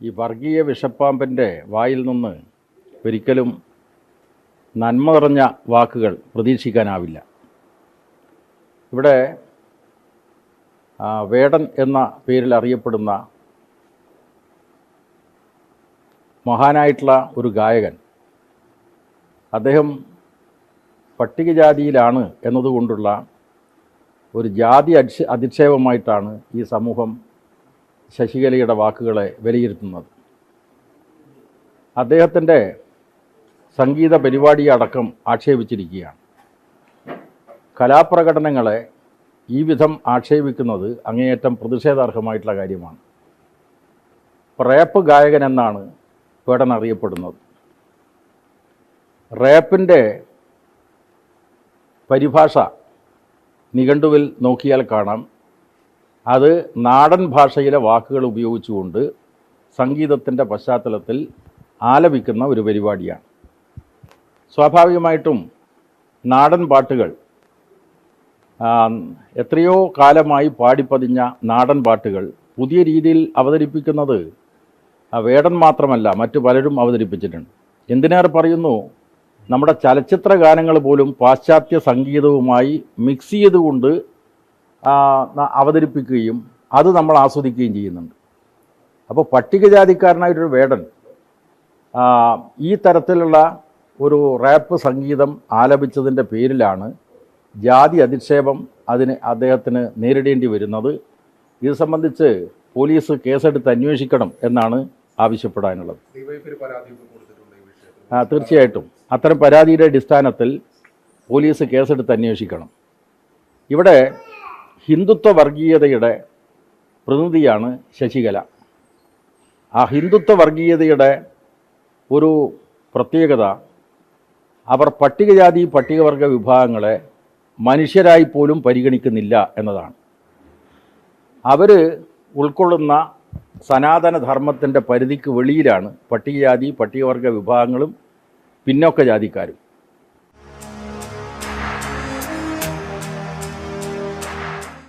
ഈ വർഗീയ വിഷപ്പാമ്പിന്റെ വായിൽ നിന്ന് ഒരിക്കലും നന്മ നിറഞ്ഞ വാക്കുകൾ പ്രതീക്ഷിക്കാനാവില്ല. ഇവിടെ വേടൻ എന്ന പേരിൽ അറിയപ്പെടുന്ന മഹാനായിട്ടുള്ള ഒരു ഗായകൻ. അദ്ദേഹം പട്ടികജാതിയിലാണ് എന്നതുകൊണ്ടുള്ള ഒരു ജാതി അധിക്ഷ അധിക്ഷേപമായിട്ടാണ് ഈ സമൂഹം ശശികലയുടെ വാക്കുകളെ വിലയിരുത്തുന്നത്. അദ്ദേഹത്തിന്റെ സംഗീത പരിപാടിയെ അടക്കം ആക്ഷേപിച്ചിരിക്കുകയാണ്. കലാപ്രകടനങ്ങളെ ഈ വിധം ആക്ഷേപിക്കുന്നത് അങ്ങേയറ്റം പ്രതിഷേധാർഹമായിട്ടുള്ള കാര്യമാണ്. റേപ്പ് ഗായകൻ എന്നാണ് പേടൻ അറിയപ്പെടുന്നത്. റേപ്പിന്റെ പരിഭാഷ നിഘണ്ടുവിൽ നോക്കിയാൽ കാണാം. അത് നാടൻ ഭാഷയിലെ വാക്കുകൾ ഉപയോഗിച്ചുകൊണ്ട് സംഗീതത്തിന്റെ പശ്ചാത്തലത്തിൽ ആലപിക്കുന്ന ഒരു പരിപാടിയാണ്. സ്വാഭാവികമായിട്ടും നാടൻ പാട്ടുകൾ എത്രയോ കാലമായി പാടിപ്പതിഞ്ഞ നാടൻ പാട്ടുകൾ പുതിയ രീതിയിൽ അവതരിപ്പിക്കുന്നത് വേടൻ മാത്രമല്ല മറ്റു പലരും അവതരിപ്പിച്ചിട്ടുണ്ട്. എന്തിനേറെ പറയുന്നു? നമ്മുടെ ചലച്ചിത്ര ഗാനങ്ങൾ പോലും പാശ്ചാത്യ സംഗീതവുമായി മിക്സ് ചെയ്തുകൊണ്ട് അവതരിപ്പിക്കുകയും അത് നമ്മൾ ആസ്വദിക്കുകയും ചെയ്യുന്നുണ്ട്. അപ്പോൾ പട്ടികജാതിക്കാരനായിട്ടൊരു വേടൻ ഈ തരത്തിലുള്ള ഒരു റാപ്പ് സംഗീതം ആലപിച്ചതിന്റെ പേരിലാണ് ജാതി അധിക്ഷേപം അതിന് അദ്ദേഹത്തിന് നേരിടേണ്ടി വരുന്നത്. ഇത് സംബന്ധിച്ച് പോലീസ് കേസെടുത്ത് അന്വേഷിക്കണം എന്നാണ് ആവശ്യപ്പെടാനുള്ളത്. തീർച്ചയായിട്ടും. അത്തരം പരാതിയുടെ അടിസ്ഥാനത്തിൽ പോലീസ് കേസെടുത്ത് അന്വേഷിക്കണം. ഇവിടെ ഹിന്ദുത്വ വർഗീയതയുടെ പ്രതിനിധിയാണ് ശശികല. ആ ഹിന്ദുത്വ വർഗീയതയുടെ ഒരു പ്രത്യേകത അവർ പട്ടികജാതി പട്ടികവർഗ വിഭാഗങ്ങളെ മനുഷ്യരായി പോലും പരിഗണിക്കുന്നില്ല എന്നതാണ്. അവർ ഉൾക്കൊള്ളുന്ന സനാതനധർമ്മത്തിന്റെ പരിധിക്ക് വെളിയിലാണ് പട്ടികജാതി പട്ടികവർഗ വിഭാഗങ്ങളും പിന്നോക്ക ജാതിക്കാരും.